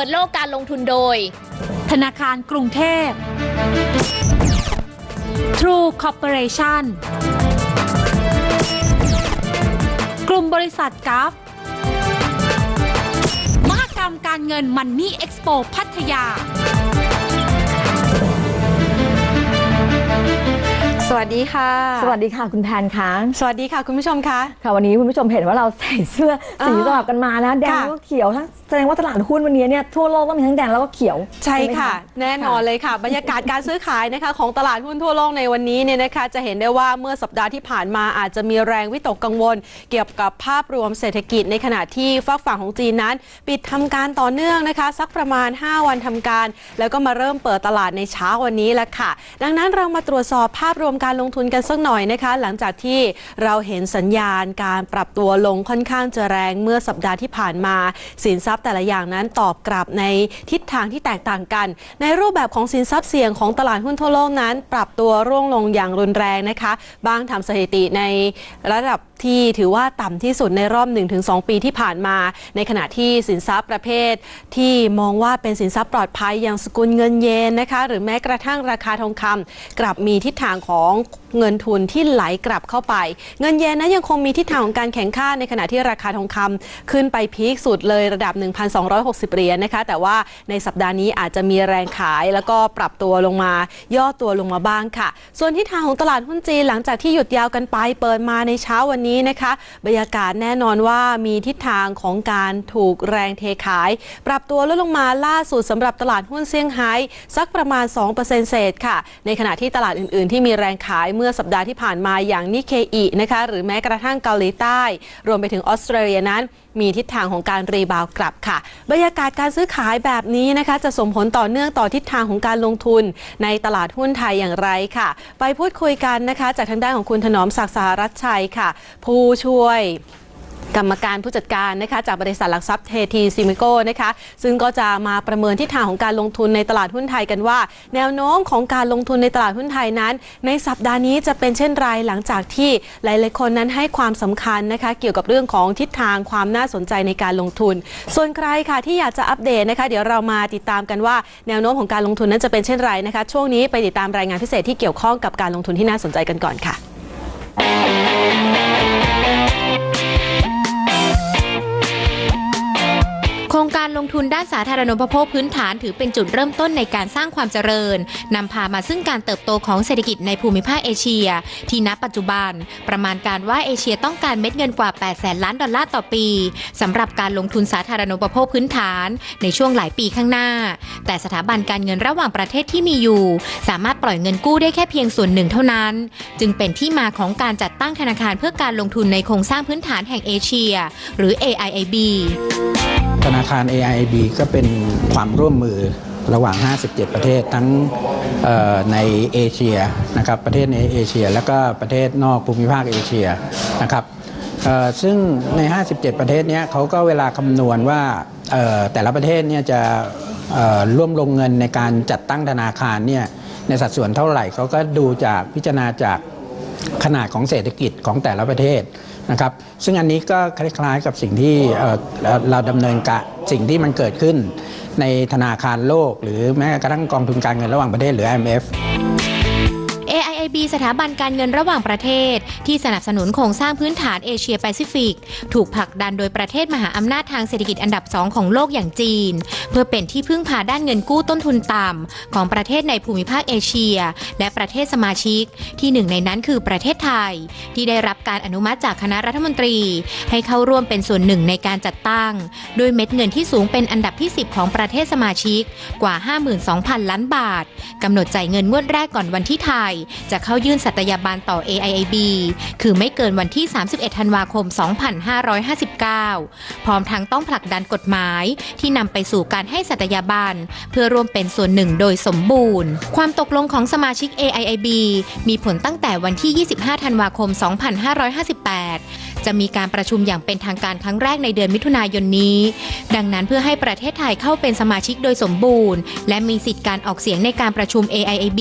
ปิดโลกการลงทุนโดย ธนาคารกรุงเทพ True Corporation กลุ่มบริษัทกัฟมหกรรมการเงินมันนี่เอ็กซ์โปพัทยาสวัสดีค่ะ สวัสดีค่ะคุณแพนคะสวัสดีค่ะคุณผู้ชมคะค่ะวันนี้คุณผู้ชมเห็นว่าเราใส่เสื้อสีอ่าสลับกันมานะแดงค่ะแล้วก็เขียวทั้งแสดงว่าตลาดหุ้นวันนี้เนี่ยทั่วโลกก็มีทั้งแดงแล้วก็เขียวใช่ไหม ค่ะ แน่นอนเลยค่ะ บรรยากาศการซื้อขายนะคะของตลาดหุ้นทั่วโลกในวันนี้เนี่ยนะคะจะเห็นได้ว่าเมื่อสัปดาห์ที่ผ่านมาอาจจะมีแรงวิตกกังวล เกี่ยวกับภาพรวมเศรษฐกิจในขณะที่ฝากฝั่งของจีนนั้น ปิดทำการต่อเนื่องนะคะ สักประมาณ 5 วันทำการ แล้วก็มาเริ่มเปิดตลาดในเช้าวันนี้แล้วค่ะ ดังนั้นเรามาตรวจสอบภาพรวมการลงทุนกันสักหน่อยนะคะ หลังจากที่เราเห็นสัญญาณการปรับตัวลงค่อนข้างจะแรงเมื่อสัปดาห์ที่ผ่านมาสินทรัพย์แต่ละอย่างนั้นตอบกลับในทิศทางที่แตกต่างกัน ในรูปแบบของสินทรัพย์เสี่ยงของตลาดหุ้นทั่วโลกนั้น ปรับตัวร่วงลงอย่างรุนแรงนะคะ บางทำสถิติในระดับที่ถือว่าต่ำที่สุดในรอบ 1-2 ปีที่ผ่านมา ในขณะที่สินทรัพย์ประเภท ที่มองว่าเป็นสินทรัพย์ปลอดภัยอย่างสกุลเงินเยนนะคะ หรือแม้กระทั่งราคาทองคำกลับมีทิศทางของเงินทุนที่ไหลกลับเข้าไป เงินเยนนั้นยังคงมีทิศทางของการแข่งข้าในขณะที่ราคาทองคำขึ้นไปพีคสุดเลยระดับ 1,260 เหรียญนะคะ แต่ว่าในสัปดาห์นี้อาจจะมีแรงขายแล้วก็ปรับตัวลงมา ย่อตัวลงมาบ้างค่ะ ส่วนทิศทางของตลาดหุ้นจีนหลังจากที่หยุดยาวกันไปเปิดมาในเช้าวันนี้นะคะ บรรยากาศแน่นอนว่ามีทิศทางของการถูกแรงเทขาย ปรับตัวลดลงมาล่าสุดสำหรับตลาดหุ้นเซี่ยงไฮ้สักประมาณ2%เศษค่ะ ในขณะที่ตลาดอื่น ๆ ที่มีแรงขายเมื่อสัปดาห์ที่ผ่านมาอย่างนิเคอินะคะหรือแม้กระทั่งเกาหลีใต้ รวมไปถึงออสเตรเลียนั้น มีทิศทางของการรีบาวกลับค่ะ บรรยากาศการซื้อขายแบบนี้นะคะ จะส่งผลต่อเนื่องต่อทิศทางของการลงทุนในตลาดหุ้นไทยอย่างไรค่ะ ไปพูดคุยกันนะคะ จากทางด้านของคุณถนอมศักดิ์สหรัชชัยค่ะ ผู้ช่วย กรรมการผู้จัดการนะคะจากบริษัทหลักทรัพย์เททีซิมิโก้นะคะซึ่งก็จะมาประเมินทิศทางของการลงทุนในตลาดหุ้นไทยกันว่า แนวโน้มของการลงทุนในตลาดหุ้นไทยนั้น ในสัปดาห์นี้จะเป็นเช่นไรหลังจากที่หลายๆคนนั้นให้ความสำคัญนะคะเกี่ยวกับเรื่องของทิศทางความน่าสนใจในการลงทุน ส่วนใครค่ะที่อยากจะอัปเดตนะคะเดี๋ยวเรามาติดตามกันว่า แนวโน้มของการลงทุนนั้นจะเป็นเช่นไรนะคะช่วงนี้ไปติดตามรายงานพิเศษที่เกี่ยวข้องกับการลงทุนที่น่าสนใจกันก่อนค่ะ ทุนด้านสาธารณูปโภคพื้นฐานถือเป็นจุดเริ่มต้นในการสร้างความเจริญนำพามาซึ่งการเติบโตของเศรษฐกิจในภูมิภาคเอเชีย ที่ณปัจจุบัน ประมาณการว่าเอเชียต้องการเม็ดเงินกว่า 8 แสนล้านดอลลาร์ต่อปีสำหรับการลงทุนสาธารณูปโภคพื้นฐาน ในช่วงหลายปีข้างหน้า แต่สถาบันการเงินระหว่างประเทศที่มีอยู่ สามารถปล่อยเงินกู้ได้แค่เพียงส่วนหนึ่งเท่านั้น จึงเป็นที่มาของการจัดตั้งธนาคารเพื่อการลงทุนในโครงสร้างพื้นฐานแห่งเอเชีย หรือ AIIB ธนาคาร AIB ก็เป็นความร่วมมือระหว่าง 57 ประเทศทั้งในเอเชียนะครับประเทศในเอเชีย แล้วก็ประเทศนอกภูมิภาคเอเชียนะครับซึ่งใน 57 ประเทศนี้เขาก็เวลาคำนวณว่าแต่ละประเทศเนี่ยจะร่วมลงเงินในการจัดตั้งธนาคารเนี่ยในสัดส่วนเท่าไหร่เขาก็ดูจากพิจารณาจาก ขนาดของเศรษฐกิจของแต่ละประเทศนะครับ ซึ่งอันนี้ก็คล้ายๆกับสิ่งที่เเราเราดำเนินการสิ่งที่มันเกิดขึ้นในธนาคารโลก หรือแม้กระทั่งกองทุนการเงินระหว่างประเทศหรือ IMF AIIB สถาบันการเงินระหว่างประเทศ ที่สนับสนุนโครงสร้างพื้นฐานเอเชียแปซิฟิก ถูกผลักดันโดยประเทศมหาอำนาจทางเศรษฐกิจอันดับสองของโลกอย่างจีน เพื่อเป็นที่พึ่งพาด้านเงินกู้ต้นทุนต่ำของประเทศในภูมิภาคเอเชีย และประเทศสมาชิก ที่หนึ่งในนั้นคือประเทศไทย ที่ได้รับการอนุมัติจากคณะรัฐมนตรี ให้เข้าร่วมเป็นส่วนหนึ่งในการจัดตั้งด้วยเม็ดเงินที่สูงเป็นอันดับที่ 10 ของประเทศสมาชิกกว่า 52,000 ล้านบาทกำหนดจ่ายเงินงวดแรกก่อนวันที่ไทย จะเข้ายื่นสัตยาบันต่อ AIIB คือไม่เกินวันที่ 31 ธันวาคม 2559 พร้อมทั้งต้องผลักดันกฎหมาย ที่นำไปสู่การให้สัตยาบันเพื่อร่วมเป็นส่วนหนึ่งโดยสมบูรณ์ ความตกลงของสมาชิก AIIB มีผลตั้งแต่วันที่ 25 ธันวาคม 2558 จะมีการประชุมอย่างเป็นทางการครั้งแรกในเดือนมิถุนายนนี้ ดังนั้นเพื่อให้ประเทศไทยเข้าเป็นสมาชิกโดยสมบูรณ์ และมีสิทธิการออกเสียงในการประชุม AIIB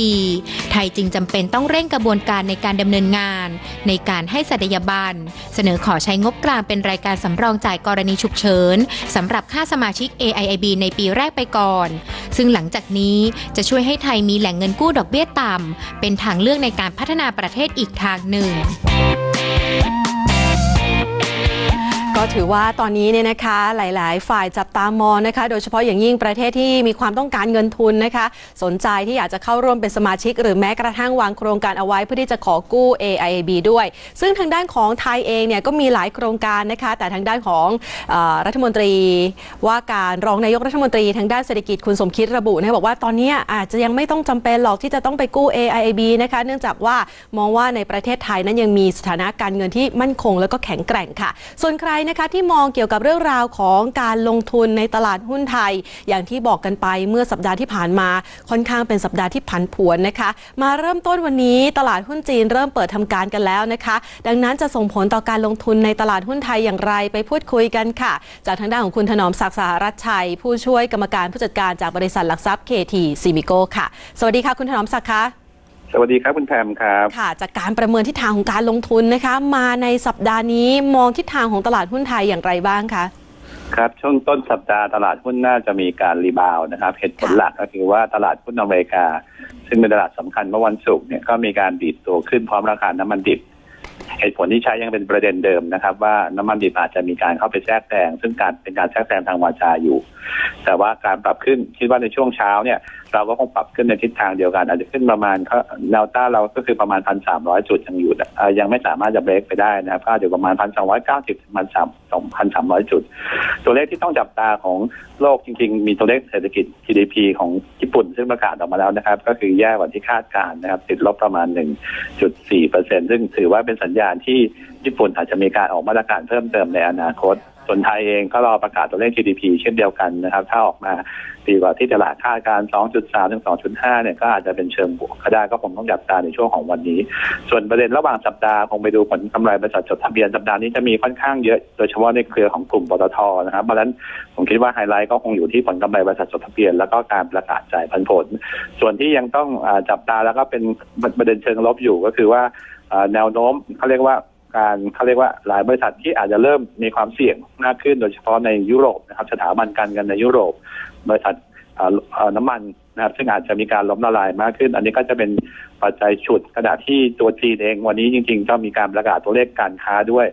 ไทยจึงจำเป็นต้องเร่งกระบวนการในการดำเนินงาน ในการให้สัตยาบัน เสนอขอใช้งบกลางเป็นรายการสำรองจ่ายกรณีฉุกเฉินสำหรับค่าสมาชิก AIIB ในปีแรกไปก่อน ซึ่งหลังจากนี้จะช่วยให้ไทยมีแหล่งเงินกู้ดอกเบี้ยต่ำเป็นทางเลือกในการพัฒนาประเทศอีกทางหนึ่ง ก็ถือว่าตอนนี้เนี่ยนะคะหลาย ๆ ฝ่ายจับตามองนะคะ โดยเฉพาะอย่างยิ่งประเทศที่มีความต้องการเงินทุนนะคะ สนใจที่อยากจะเข้าร่วมเป็นสมาชิก หรือแม้กระทั่งวางโครงการเอาไว้เพื่อที่จะขอกู้ AIB ด้วย ซึ่งทางด้านของไทยเองเนี่ยก็มีหลายโครงการนะคะ แต่ทางด้านของอรัฐมนตรี ว่าการรองนายกรัฐมนตรีทางด้านเศรษฐกิจคุณสมคิดระบุนะบอกว่าตอนนี้อาจจะยังไม่ต้องจำเป็นหรอกที่จะต้องไปกู้ AIIB นะคะเนื่องจากว่ามองว่าในประเทศไทยนั้นยังมีสถานะการเงินที่มั่นคง แล้วก็แข็งแกร่งค่ะ ส่วนใครนะคะที่มองเกี่ยวกับเรื่องราวของการลงทุนในตลาดหุ้นไทย อย่างที่บอกกันไปเมื่อสัปดาห์ที่ผ่านมาค่อนข้างเป็นสัปดาห์ที่ผันผวนนะคะ มาเริ่มต้นวันนี้ตลาดหุ้นจีนเริ่มเปิดทำการกันแล้วนะคะ ดังนั้นจะส่งผลต่อการลงทุนในตลาดหุ้นไทยอย่างไรไปพูดคุยกันค่ะ จากทางด้านของคุณถนอมศักดิ์สหรัชชัย ผู้ช่วยกรรมการผู้จัดการจากบริษัทหลักทรัพย์เคทีซิมิโกค่ะ สวัสดีค่ะคุณถนอมศักดิ์คะ สวัสดีครับคุณแพมครับ ค่ะ จากการประเมินทิศทางของการลงทุนนะคะ มาในสัปดาห์นี้มองทิศทางของตลาดหุ้นไทยอย่างไรบ้างคะครับช่วงต้นสัปดาห์ตลาดหุ้นน่าจะมีการรีบาวด์นะครับเหตุผลหลักก็คือว่าตลาดหุ้นอเมริกา ซึ่งเป็นตลาดสำคัญเมื่อวันศุกร์เนี่ยก็มีการดีดตัวขึ้นพร้อมราคาน้ำมันดิบ เหตุผลที่ใช้ยังเป็นประเด็นเดิมนะครับ ว่าน้ำมันดิบอาจจะมีการเข้าไปแทรกแซงซึ่งการเป็นการแทรกแซงทางวาจาอยู่ แต่ว่าการปรับขึ้นคิดว่าในช่วงเช้าเนี่ย เราก็คงปรับขึ้นในทิศทางเดียวกัน อาจจะขึ้นประมาณเขาแนวต้าเราก็คือประมาณพันสามร้อยจุดยังอยู่ยังไม่สามารถจะเบรกไปได้นะครับก็อยู่ประมาณพันสองร้อยเก้าสิบถึงพันสามสองพันสามร้อยจุด ตัวเลขที่ต้องจับตาของโลกจริง ๆ มีตัวเลขเศรษฐกิจ GDP ของญี่ปุ่นซึ่งประกาศออกมาแล้วนะครับ ก็คือแย่กว่าที่คาดการณ์นะครับ ติดลบประมาณ1.4เปอร์เซ็นซึ่งถือว่าเป็นสัญญาณที่ญี่ปุ่นอาจจะมีการออกมาตรการเพิ่มเติมในอนาคต ส่วนไทยเองก็รอประกาศตัวเลข GDP เช่นเดียวกันนะครับ ถ้าออกมาดีกว่าที่ตลาดคาดการณ์2.3 ถึง 2.5 เนี่ยก็อาจจะเป็นเชิงบวกก็ได้ก็คงต้องจับตาในช่วงของวันนี้ ส่วนประเด็นระหว่างสัปดาห์คงไปดูผลกำไรบริษัทจดทะเบียนสัปดาห์นี้จะมีค่อนข้างเยอะโดยเฉพาะในเครือของกลุ่มปตทนะครับเพราะฉะนั้นผมคิดว่าไฮไลท์ก็คงอยู่ที่ผลกำไรบริษัทจดทะเบียน แล้วก็การประกาศจ่ายผลส่วนที่ยังต้องจับตาแล้วก็เป็นประเด็นเชิงลบอยู่ก็คือว่า แนวโน้มเขาเรียกว่าการเขาเรียกว่าหลายบริษัทที่อาจจะเริ่มมีความเสี่ยงมากขึ้น โดยเฉพาะในยุโรปนะครับสถาบันการเงินในยุโรป บริษัทอ่าอ่าน้ำมันนะครับซึ่งอาจจะมีการล้มละลายมากขึ้น อันนี้ก็จะเป็นปัจจัยฉุดขณะที่ตัวจีนเองวันนี้จริงๆ ก็มีการประกาศตัวเลขการค้าด้วย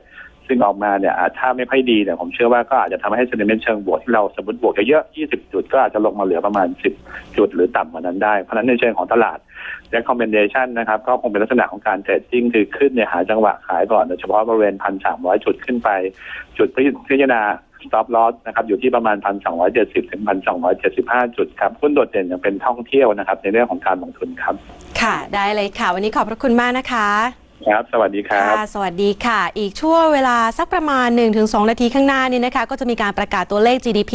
ซึ่งออกมาเนี่ยถ้าไม่ค่อยดีเนี่ยผมเชื่อว่าก็อาจจะทำให้เซนิเมนต์เชิงบวกที่เราสมมติบวกเยอะๆ20 จุดก็อาจจะลงมาเหลือประมาณ 10 จุดหรือต่ำกว่านั้นได้ เพราะนั้นในเชิงของตลาด recommendation นะครับ ก็คงเป็นลักษณะของการเทรดดิ้งคือขึ้นเนี่ยหาจังหวะขายก่อนโดยเฉพาะบริเวณพันสามร้อยจุดขึ้นไป จุดพิจารณา stop loss นะครับอยู่ที่ประมาณพันสองร้อยเจ็ดสิบถึงพันสองร้อยเจ็ดสิบห้าจุดครับหุ้นโดดเด่นยังเป็นท่องเที่ยวนะครับ ในเรื่องของการลงทุนครับ ค่ะได้เลยค่ะ วันนี้ขอบพระคุณมากนะคะ ครับ สวัสดีครับ ค่ะสวัสดีค่ะ อีกช่วงเวลาสักประมาณ 1-2 นาทีข้างหน้านี่นะคะ ก็จะมีการประกาศตัวเลข GDP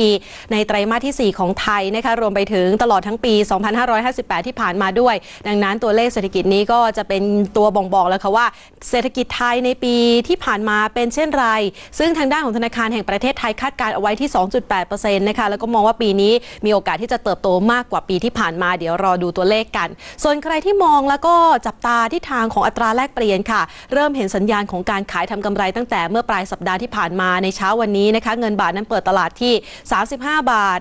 ในไตรมาสที่ 4 ของไทยนะคะ รวมไปถึงตลอดทั้งปี 2558 ที่ผ่านมาด้วย ดังนั้นตัวเลขเศรษฐกิจนี้ก็จะเป็นตัวบ่งบอกแล้วค่ะว่า เศรษฐกิจไทยในปีที่ผ่านมาเป็นเช่นไร ซึ่งทางด้านของธนาคารแห่งประเทศไทยคาดการเอาไว้ที่ 2.8%นะคะ แล้วก็มองว่าปีนี้มีโอกาสที่จะเติบโตมากกว่าปีที่ผ่านมา เดี๋ยวรอดูตัวเลขกัน ส่วนใครที่มองแล้วก็จับตาที่ทางของอัตราแลกเปลี่ยนค่ะ เริ่มเห็นสัญญาณของการขายทำกำไรตั้งแต่เมื่อปลายสัปดาห์ที่ผ่านมาในเช้าวันนี้นะคะ เงินบาทนั้นเปิดตลาดที่ 35 บาท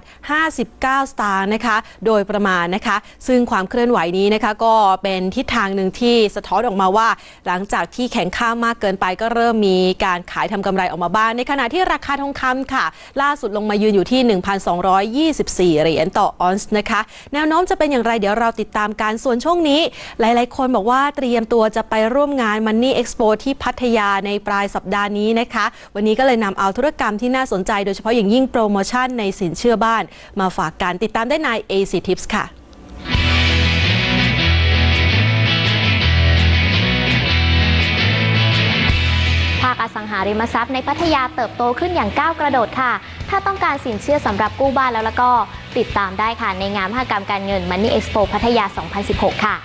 59 สตางค์นะคะ โดยประมาณนะคะ ซึ่งความเคลื่อนไหวนี้นะคะ ก็เป็นทิศทางหนึ่งที่สะท้อนออกมาว่า หลังจากที่แข็งค่ามากเกินไปก็เริ่มมีการขายทำกำไรออกมาบ้างในขณะที่ราคาทองคำค่ะ ล่าสุดลงมายืนอยู่ที่ 1,224 เหรียญต่อออนซ์นะคะ แนวโน้มจะเป็นอย่างไรเดี๋ยวเราติดตามการส่วนช่วงนี้ หลาย ๆ คนบอกว่าเตรียมตัวจะไปร่วมงานาน Money Expo ที่พัทยาในปลายสัปดาห์นี้นะคะ วันนี้ก็เลยนำเอาธุรกรรมที่น่าสนใจโดยเฉพาะอย่างยิ่งโปรโมชั่นในสินเชื่อบ้าน มาฝากกันติดตามได้ใน AC Tips ค่ะภาคอสังหาริมทรัพย์ในพัทยาเติบโตขึ้นอย่างก้าวกระโดดค่ะ ถ้าต้องการสินเชื่อสำหรับกู้บ้านแล้วแล้วก็ติดตามได้ค่ะ ในงานมหกรรมการเงิน Money Expo พัทยา 2016 ค่ะ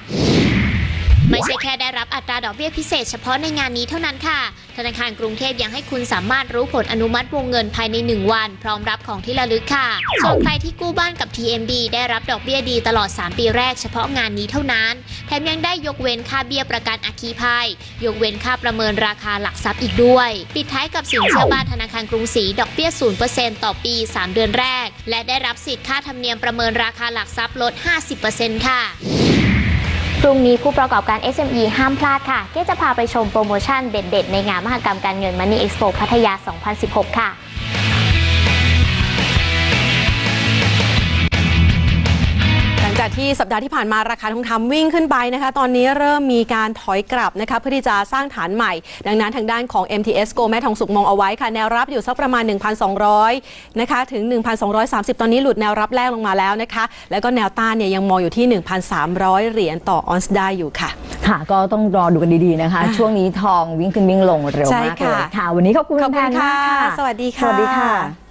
ไม่ใช่แค่ได้รับอัตราดอกเบี้ยพิเศษเฉพาะในงานนี้เท่านั้นค่ะ ธนาคารกรุงเทพยังให้คุณสามารถรู้ผลอนุมัติวงเงินภายใน 1 วัน พร้อมรับของที่ระลึกค่ะ ส่วนใครที่กู้บ้านกับ TMB ได้รับดอกเบี้ยดีตลอด 3 ปีแรกเฉพาะงานนี้เท่านั้น แถมยังได้ยกเว้นค่าเบี้ยประกันอัคคีภัย ยกเว้นค่าประเมินราคาหลักทรัพย์อีกด้วย ปิดท้ายกับสินเชื่อบ้านธนาคารกรุงศรีดอกเบี้ย 0%ต่อปี 3 เดือนแรก และได้รับสิทธิ์ค่าธรรมเนียมประเมินราคาหลักทรัพย์ลด 50%ค่ะ พรุ่งนี้ผู้ประกอบการ SME ห้ามพลาดค่ะเก๊จะพาไปชมโปรโมชั่นเด็ดๆ ในงานมหกรรมการเงิน Money Expo พัทยา 2016 ค่ะ งจากที่สัปดาห์ที่ผ่านมาราคาทองคำวิ่งขึ้นไปนะคะ ตอนนี้เริ่มมีการถอยกลับนะคะเพื่อที่จะสร้างฐานใหม่ ดังนั้นทางด้านของ MTS Go แม่ทองสุกมองเอาไว้ค่ะ แนวรับอยู่สักประมาณ 1,200 นะคะ ถึง 1,230 ตอนนี้หลุดแนวรับแรกลงมาแล้วนะคะ แล้วก็แนวต้านเนี่ยยังมองอยู่ที่ 1,300 เหรียญต่อออนซ์ได้อยู่ค่ะ ค่ะ ก็ต้องรอดูกันดีๆนะคะอะช่วงนี้ทองวิ่งขึ้นวิ่งลงเร็วใช่มากเลยค่ะค่ะ วันนี้ขอบคุณขอบแพคุณนมากค่ะค่ะ สวัสดีค่ะสวัสดีค่ะ